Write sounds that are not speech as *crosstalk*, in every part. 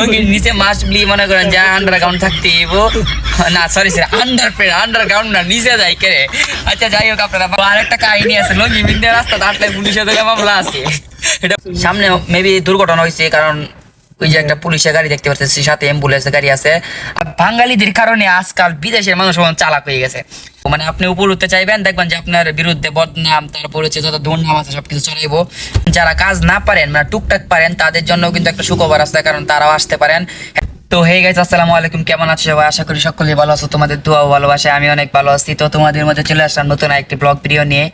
লুঙ্গির নিচে মাস্ট বলি মনে করেন যা আন্ডারগ্রাউন্ড থাকতে হইব। না সরি স্যার আন্ডার আন্ডারগ্রাউন্ড না, নিচে যাই কে আচ্ছা যাই হোক আপনারা আরেকটা কাহিনী আছে লুঙ্গি বিন্দে রাস্তা আসলে পুলিশের দিকে মামলা আছে। এটা সামনে মেবি দুর্ঘটনা হয়েছে, কারণ ওই যে একটা পুলিশের গাড়ি দেখতে পাচ্ছি সাথে অ্যাম্বুলেন্সের গাড়ি আছে। আর বাঙালিদের কারণে আজকাল বিদেশের মানুষ চালাক হয়ে গেছে। মানে আপনি উপর উঠতে চাইবেন, দেখবেন যে আপনার বিরুদ্ধে বদনাম, তারপর হচ্ছে যত দুর্নাম আছে সবকিছু চলাইবো যারা কাজ না পারেন মানে টুকটাক পারেন, তাদের জন্য কিন্তু একটা সুখবর আছে, কারণ তারাও আসতে পারেন। তো হে গাইস আসসালামু আলাইকুম, কেমন আছো সবাই? আশা করি সকলেই ভালো আছো, তোমাদের দোয়া ও ভালোবাসা আমি অনেক ভালো আছি। তো তোমাদের মধ্যে চলে আসলাম নতুন একটি ব্লগ ভিডিও নিয়ে।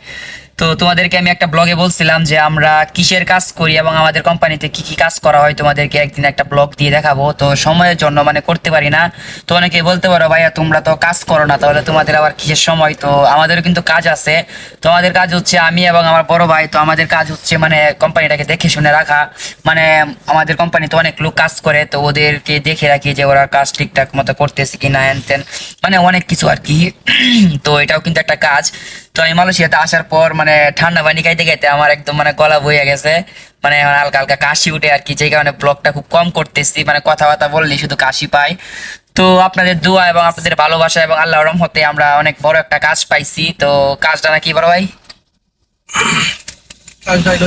তো তোমাদেরকে আমি একটা ব্লগে বলছিলাম যে আমরা কিসের কাজ করি এবং আমাদের কোম্পানিতে কি কি কাজ করা হয় তোমাদেরকে একদিন একটা ব্লগ দিয়ে দেখাবো। তো সময়ের জন্য মানে করতে পারি না। তো অনেকে বলতে পারো, ভাইয়া, তোমরা তো কাজ করো না, তাহলে তোমাদের আবার কিসের সময়? তো আমাদেরও কিন্তু কাজ আছে। তো আমাদের কাজ হচ্ছে আমি এবং আমার বড় ভাই, তো আমাদের কাজ হচ্ছে মানে কোম্পানিটাকে দেখে শুনে রাখা। মানে আমাদের কোম্পানিতে অনেক লোক কাজ করে, তো ওদেরকে দেখে রাখি যে ওরা কাজ ঠিকঠাক মতো করতেছে কি না হ্যান মানে অনেক কিছু আর কি। *clears throat* তো এটাও কিন্তু একটা কাজ। তো আমি মালয়েশিয়াতে আসার পর মানে ঠান্ডা পানি খাইতে খাইতে আমার একদম মানে গলা বইয়া গেছে। মানে হালকা হালকা কাশি উঠে আর কি যে কারণে ব্লগটা খুব কম করতেছি মানে কথাবার্তা বললি শুধু কাশি পাই। তো আপনাদের দোয়া এবং আপনাদের ভালোবাসা এবং আল্লাহ রহমতে আমরা অনেক বড় একটা কাজ পাইছি। তো কাজটা নাকি বড় ভাই?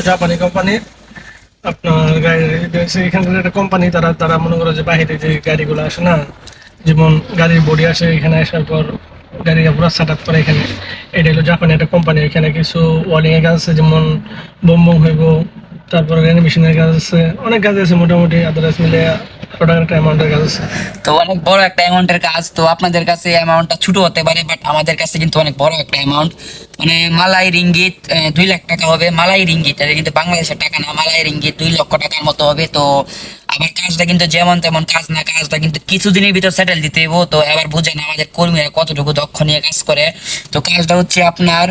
জাপানি কোম্পানি আপনার গাড়ি এখানকার একটা কোম্পানি তারা তারা মনে করো যে বাইরে যে গাড়িগুলো আসে না, যেমন গাড়ির বডি আসে, এখানে আসার পর গাড়িটা পুরো সেট আপ করে এখানে। এটা হলো জাপানের একটা কোম্পানি এখানে কিছু ওয়ালিংয়ের কাজ আছে, যেমন বোম বোম হইব, তারপর মেশিনের কাজ আছে, অনেক কাজ আছে মোটামুটি আদারস মিলে তো অনেক বড় একটা অ্যামাউন্টের কাজ, তো আপনাদের কাছে অ্যামাউন্টটা ছোট হতে পারে বাট আমাদের কাছে কিন্তু অনেক বড় একটা অ্যামাউন্ট মানে মালাই রিঙ্গিত দুই লাখ টাকা হবে। মালাই রিঙ্গিত, এটা কিন্তু বাংলাদেশের টাকা না, মালাই রিঙ্গিত দুই লক্ষ টাকার মতো হবে। তো আবার কাজটা কিন্তু যেমন তেমন কাজ না, কাজটা কিন্তু কিছুদিনের ভিতর সেটেল দিতে হইব। তো এবার বুঝেন আমাদের কর্মীরা কতটুকু দক্ষ নিয়ে কাজ করে। তো কাজটা হচ্ছে আপনার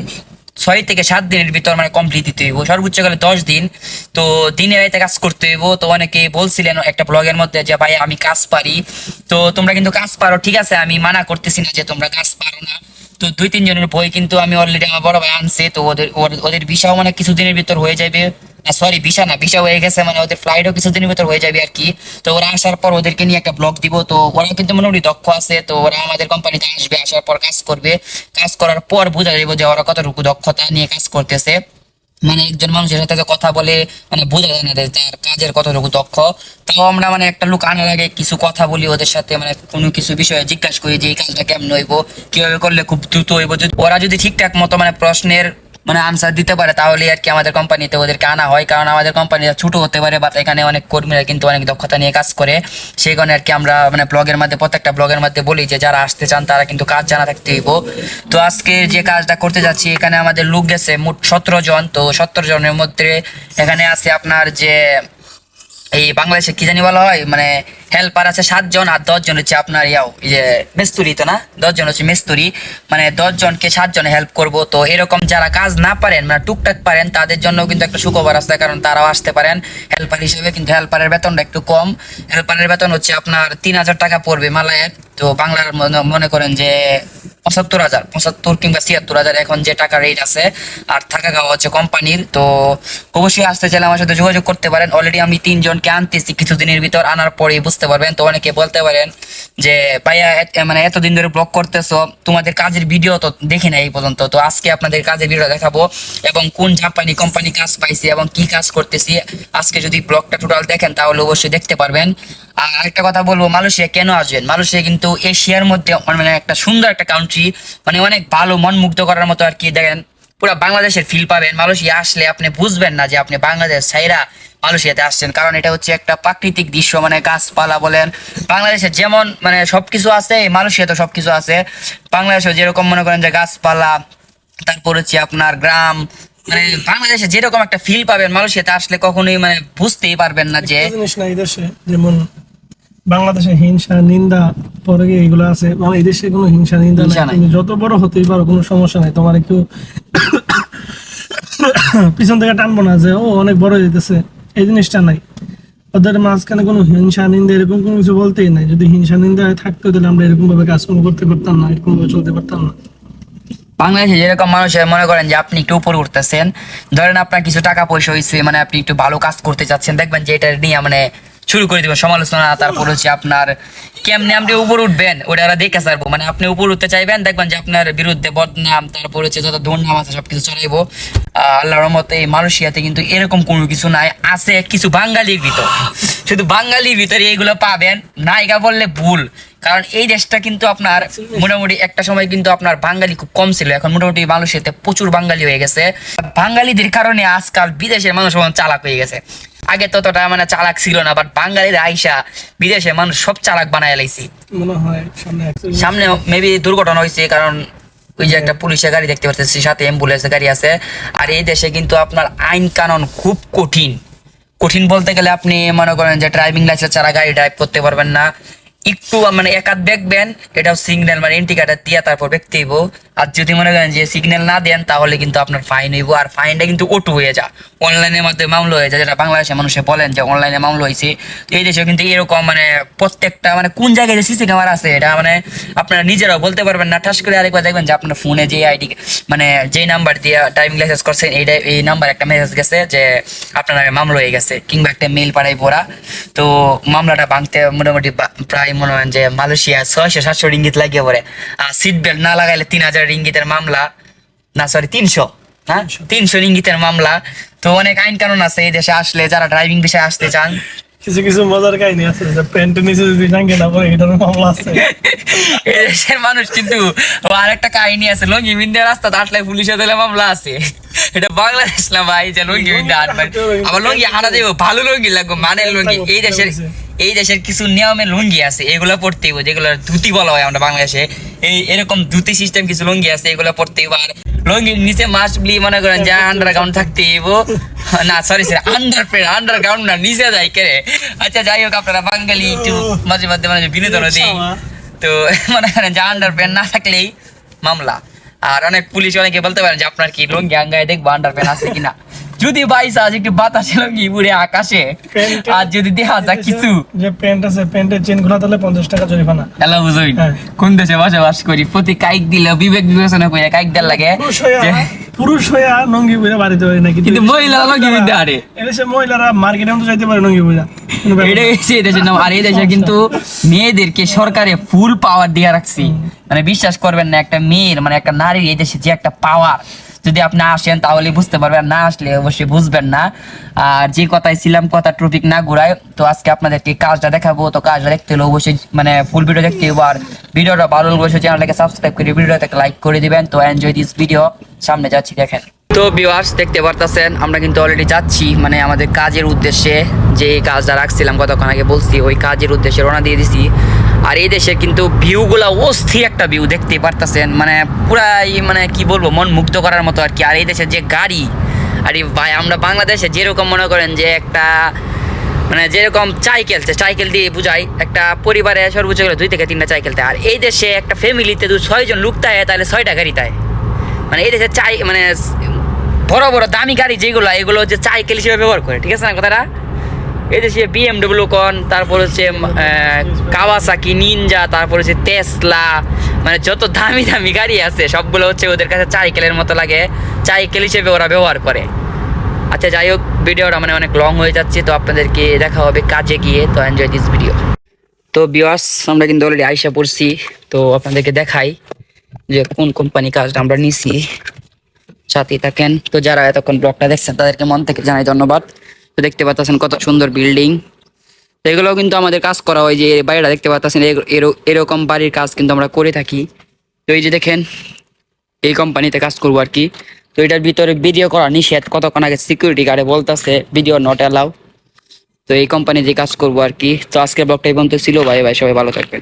ছয় থেকে সাত দিনের ভিতর মানে কমপ্লিট দিতে হইব। সর্বোচ্চ গেলে দশ দিন। তো দিনে রাইতে কাজ করতে হইব। তো অনেকে বলছিলেন একটা ব্লগের মধ্যে যে, ভাই, আমি কাজ পারি। তো তোমরা কিন্তু কাজ পারো, ঠিক আছে? আমি মানা করতেছি না যে, তোমরা কাজ পারো না। তো দুই তিনজনের বই কিন্তু আমি অলরেডি আমার বড় ভাই আনছে। তো ওদের ওদের অনেক মানে কিছুদিনের ভিতর হয়ে যাবে। সরি ভিসা না, ভিসা হয়ে গেছে মানে ওদের ফ্লাইটও কিছুদিনের ভিতর হয়ে যাবে আর কি। তো ওরা আসার পর ওদেরকে নিয়ে একটা ব্লগ দিব। তো ওরা কিন্তু মোটামুটি দক্ষ আছে, তো ওরা আমাদের কোম্পানিতে আসবে, আসার পর কাজ করবে। কাজ করার পর বোঝা যাবে যে ওরা কতটুকু দক্ষতা নিয়ে কাজ করতেছে। মানে একজন মানুষের সাথে কথা বলে মানে বোঝা যায় না তার কাজের কতটুকু দক্ষ। তাও আমরা মানে একটা লোক আনার আগে কিছু কথা বলি ওদের সাথে মানে কোনো কিছু বিষয়ে জিজ্ঞাসা করি যে এই কাজটা কেমন হইব, কীভাবে করলে খুব দ্রুত হইব। ওরা যদি ঠিকঠাক মতো মানে প্রশ্নের মানে আনসার দিতে পারে তাহলে আর কি আমাদের কোম্পানিতে ওদেরকে আনা হয়। কারণ আমাদের কোম্পানিটা ছোট হতে পারে বা এখানে অনেক কর্মীরা কিন্তু অনেক দক্ষতা নিয়ে কাজ করে। সেই কারণে আর কি আমরা মানে ব্লগের মধ্যে প্রত্যেকটা ব্লগের মধ্যে বলি যে, যারা আসতে চান, তারা কিন্তু কাজ জানা থাকতে হইব। তো আজকে যে কাজটা করতে যাচ্ছি, এখানে আমাদের লোক গেছে মোট সতেরো জন। তো সতেরো জনের মধ্যে এখানে আছে আপনার যে এই বাংলাদেশে কি জানি বলা হয় মানে হেল্পার আছে সাতজন আর দশজন হচ্ছে আপনার ইয়াও যে মেস্তুরি তো না? দশজন হচ্ছে মেস্তুরি মানে দশজনকে সাতজন হেল্প করব। তো এরকম যারা কাজ না পারেন মানে টুকটাক পারেন, তাদের জন্য কিন্তু একটা সুখবর আছে, কারণ তারাও আসতে পারেন। হেল্পার হিসেবে কিন্তু হেল্পারের বেতনটা একটু কম। হেল্পারের বেতন হচ্ছে আপনার তিন হাজার টাকা পড়বে মালায়ের। তো বাংলার মনে করেন যে পঁচাত্তর হাজার, পঁচাত্তর কিংবা ছিয়াত্তর হাজার এখন যে টাকা রেট আছে আর থাকা খাওয়া হচ্ছে কোম্পানির। তো অবশ্যই আসতে চাইলে আমার সাথে যোগাযোগ করতে পারেন। অলরেডি আমি তিনজনকে আনতেছি কিছুদিনের ভিতর, আনার পরেই বুঝতে পারবেন। তো অনেকে বলতে পারেন যে, ভাইয়া মানে এতদিন ধরে ব্লগ করতেছো, তোমাদের কাজের ভিডিও তো দেখি না এই পর্যন্ত। তো আজকে আপনাদের কাজের ভিডিও দেখাবো এবং কোন জাপানি কোম্পানি কাজ পাইছি এবং কি কাজ করতেছি। আজকে যদি ব্লগটা টোটাল দেখেন, তাহলে অবশ্যই দেখতে পারবেন। আর একটা কথা বলব, মালয়েশিয়া কেন আসবেন? মালয়েশিয়া কিন্তু এশিয়ার মধ্যে মানে একটা সুন্দর একটা কান্ট্রি মানে অনেক ভালো মন মুগ্ধ করার মতো আর কি। দেখেন, পুরো বাংলাদেশের ফিল পাবেন। মালয়েশিয়া আসলে আপনি বুঝবেন না যে আপনি বাংলাদেশ ছাইরা মালয়েশিয়াতে আসছেন। কারণ এটা হচ্ছে একটা প্রাকৃতিক দৃশ্য মানে গাছপালা বলেন। বাংলাদেশে যেমন মানে সবকিছু আছে মালয়েশিয়াতে সবকিছু আছে। বাংলাদেশে যেরকম মনে করেন যে গাছপালা, তারপর হচ্ছে আপনার গ্রাম মানে বাংলাদেশে যেরকম একটা ফিল পাবেন, মালয়েশিয়াতে আসলে কখনোই মানে বুঝতেই পারবেন না যে জিনিস না, এই দেশে যেমন বাংলাদেশে হিংসা নিন্দা পরে এগুলো আছে। মানে এই দেশে কোনো হিংসা নিন্দা নাই। তুমি যত বড় হতেই পারো কোনো সমস্যা নাই। তোমার কেউ পিছন থেকে টানবো না যে ও অনেক বড় যেতেছে। এই জিনিসটা নাই। ওদের মাঝখানে কোনো হিংসা নিন্দা এরকম কোনো কিছু বলতেই নাই। যদি হিংসা নিন্দা থাকতো তাহলে আমরা এরকম ভাবে কাজকর্ম করতে পারতাম না এরকম ভাবে চলতে পারতাম না। বাংলাদেশে যেরকম মানুষ মনে করেন যে আপনি একটু উপরে উঠতেছেন। ধরেন আপনার কিছু টাকা পয়সা হয়েছে মানে আপনি একটু ভালো কাজ করতে চাচ্ছেন। দেখবেন যে এটা নিয়ে মানে শুরু করে দিবেন সমালোচনা তারপর হচ্ছে আপনার কেমনে আপনি উপর উঠবেন ওটা ওরা দেখে সারবো মানে আপনি উপর উঠতে চাইবেন দেখবেন যে আপনার বিরুদ্ধে বদনাম তারপর হচ্ছে যত দুর্নাম আছে সবকিছু চড়াইবো আহ, আল্লাহর রহমতে এই মালয়েশিয়াতে কিন্তু এরকম কোনো কিছু নাই আছে কিছু বাঙালির ভিতর। শুধু বাঙালির ভিতরে এইগুলো পাবেন নায়িকা বললে ভুল কারণ এই দেশটা কিন্তু আপনার মোটামুটি একটা সময় কিন্তু আপনার বাঙালি খুব কম ছিল এখন মোটামুটি মালয়েশিয়াতে প্রচুর বাঙালি হয়ে গেছে। বাঙালিদের কারণে আজকাল বিদেশের মানুষ চালাক হয়ে গেছে। আগে ততটা মানে চালাক ছিল না বাট বাঙালির আইসা বিদেশে মানুষ সব চালাক বানায় লাইছি। মনে হয় সামনে সামনে মেবি দুর্ঘটনা হয়েছে কারণ ওই যে একটা পুলিশের গাড়ি দেখতে পাচ্ছি সাথে অ্যাম্বুলেন্সের গাড়ি আছে। আর এই দেশে কিন্তু আপনার আইন কানুন খুব কঠিন। কঠিন বলতে গেলে আপনি মনে করেন যে ড্রাইভিং লাইসেন্স ছাড়া গাড়ি ড্রাইভ করতে পারবেন না। একটু মানে একাত দেখবেন, এটাও সিগন্যাল মানে ইন্ডিকেটার দিয়ে তারপর দেখতে হইব। আর যদি মনে করেন যে সিগন্যাল না দেন, তাহলে কিন্তু আপনার ফাইন হইব। আর ফাইনটা কিন্তু অটো হয়ে যা অনলাইনের মাধ্যমে মামলা হয়ে যায়। যেটা বাংলাদেশের মানুষে বলেন যে অনলাইনে মামলা হয়েছে এই দেশেও কিন্তু এরকম মানে প্রত্যেকটা মানে কোন জায়গায় যে সিসি ক্যামেরা আছে, এটা মানে আপনারা নিজেরাও বলতে পারবেন না। ঠাস করে আরেকবার দেখবেন যে আপনার ফোনে যে আইডি মানে যেই নাম্বার দিয়ে ড্রাইভিং লাইসেন্স করছেন এইটা, এই নাম্বার একটা মেসেজ গেছে যে আপনার মামলা হয়ে গেছে, কিংবা একটা মেল পাঠাই পড়া তো মামলাটা ভাঙতে মোটামুটি বা- প্রায় মনে হয় যে মালয়েশিয়া ছয়শো সাতশো রিঙ্গিত লাগিয়ে পড়ে। আর সিট বেল্ট না লাগাইলে তিন হাজার রিঙ্গিতের মামলা না সরি তিনশো হ্যাঁ? তিনশো। রিঙ্গিতের মামলা। তো অনেক আইন কানুন আছে এই দেশে আসলে যারা ড্রাইভিং বিষয়ে আসতে চান। কিছু কিছু মজার কাহিনী আছে যে প্যান্টের নিচে যদি না পড়ে এই ধরনের মামলা আছে। *laughs* এই দেশের মানুষ কিন্তু ও আরেকটা কাহিনী আছে লঙ্গি বিন্দে রাস্তা হাঁটলে পুলিশে দিলে মামলা আছে। এটা বাংলাদেশ না ভাই যে লঙ্গি বিন্দে হাঁটবেন আবার লঙ্গি হাঁটা দেবো ভালো লঙ্গি লাগবে মানের লঙ্গি। এই দেশের এই দেশের কিছু নিয়মে লুঙ্গি আছে এগুলো পড়তে হইব যেগুলো ধুতি বলা হয় আমরা বাংলাদেশে। এই এরকম ধুতি সিস্টেম কিছু লুঙ্গি আছে এগুলো পড়তে হইব। আর লুঙ্গির নিচে মাস্ট বলি মনে করেন যে আন্ডারগ্রাউন্ড থাকতে হইব। না সরি সরি আন্ডার আন্ডারগ্রাউন্ড না নিচে যাই কেরে আচ্ছা যাই হোক আপনারা বাঙালি একটু মাঝে মাঝে মানে বিনোদন দিই। তো *laughs* মনে করেন যে আন্ডার প্যান্ট না থাকলেই মামলা। আর অনেক পুলিশ অনেকে বলতে পারেন যে আপনার কি লুঙ্গি আঙ্গায় দেখব আন্ডার প্যান্ট আছে কিনা? যদি বাইস আজ একটু বাতাসে লুঙ্গি উড়ে আকাশে? আর যদি দেখা যায় কিছু। যে প্যান্ট আছে প্যান্টের চেন খোলা তাহলে পঞ্চাশ টাকা জরিমানা। এলা বুঝুই হ্যাঁ। কোন দেশে বসবাস করি? প্রতি কাইক দিলে বিবেক বিবেচনা করে কাইক দেওয়ার লাগে। পুরুষ হইয়া নঙ্গি বুঝা বাড়িতে হয় নাকি? কিন্তু মহিলা লুঙ্গি বিদ্যা আরে। এদেশে মহিলারা মার্কেটে মতো যাইতে পারে নঙ্গি বুঝা এটা হচ্ছে এই নাম আর এই দেশে কিন্তু মেয়েদেরকে সরকারে ফুল পাওয়ার দিয়ে রাখছি। মানে বিশ্বাস করবেন না একটা মেয়ের মানে একটা নারীর এই দেশে যে একটা পাওয়ার যদি আপনি আসেন, তাহলে বুঝতে পারবেন, না আসলে অবশ্যই বুঝবেন না। আর যে কথায় ছিলাম, কথা টপিক না ঘুরায়, তো আজকে আপনাদেরকে কাজটা দেখাবো। তো কাজটা দেখতে হলে অবশ্যই মানে ফুল ভিডিও দেখতে হবে আর ভিডিওটা ভালো অবশ্যই চ্যানেলটাকে সাবস্ক্রাইব করে ভিডিওটাকে লাইক করে দিবেন। তো এনজয় দিস ভিডিও সামনে যাচ্ছি, দেখেন। তো ভিউয়ার্স দেখতে পারতেছেন, আমরা কিন্তু অলরেডি যাচ্ছি। মানে আমাদের কাজের উদ্দেশ্যে যে কাজটা রাখছিলাম, কতক্ষণ আগে বলছি, ওই কাজের উদ্দেশ্যে রওনা দিয়ে দিছি। আর এই দেশের কিন্তু ভিউগুলা অস্থির একটা ভিউ দেখতে পারতেছেন। মানে পুরাই মানে কি বলব, মন মুগ্ধ করার মতো আর কি। আর এই দেশের যে গাড়ি, আরে ভাই, আমরা বাংলাদেশে যেরকম মনে করেন যে একটা মানে যেরকম সাইকেল সাইকেল দিয়ে বুঝাই, একটা পরিবারে সর্বোচ্চ দুই থেকে তিনটা সাইকেল আর এই দেশে একটা ফ্যামিলিতে দু ছয়জন লোক থাকে তাহলে ছয়টা গাড়ি তাই মানে এই দেশে চাই মানে বড় বড় দামি গাড়ি যেগুলো, এগুলো হচ্ছে সাইকেল হিসেবে ব্যবহার করে, ঠিক আছে না কথাটা? এই দেশে বিএমডব্লিউ কন, তারপর হচ্ছে কাওয়াসাকি নিনজা তারপর হচ্ছে তেসলা মানে যত দামি দামি গাড়ি আছে, সবগুলো হচ্ছে ওদের কাছে সাইকেলের মতো লাগে সাইকেল হিসেবে ওরা ব্যবহার করে। আচ্ছা যাই হোক, ভিডিওটা মানে অনেক লং হয়ে যাচ্ছে, তো আপনাদেরকে দেখা হবে কাজে গিয়ে, তো এনজয় দিস ভিডিও তো বিয়াস আমরা কিন্তু অলরেডি আইসা পড়ছি, তো আপনাদেরকে দেখাই। যে কোন কোম্পানি কাজটা আমরা নিছি সাথে থাকেন। তো যারা এতক্ষণ ব্লগটা দেখছেন, তাদেরকে মন থেকে জানাই ধন্যবাদ। তো দেখতে পাচ্ছেন কত সুন্দর বিল্ডিং তো এগুলোও কিন্তু আমাদের কাজ করা হয় যে বাড়িটা দেখতে পাচ্ছেন এর- এর- এরকম বাড়ির কাজ কিন্তু আমরা করে থাকি। তো এই যে দেখেন, এই কোম্পানিতে কাজ করব আর কি। তো এটার ভিতরে ভিডিও করা নিষেধ, কতক্ষণ আগে সিকিউরিটি গার্ডে বলতেছে ভিডিও নট অ্যালাউ তো এই কোম্পানিতে কাজ করব আর কি। তো আজকের ব্লগটা এই পর্যন্ত ছিল, ভাই ভাই, সবাই ভালো থাকবেন।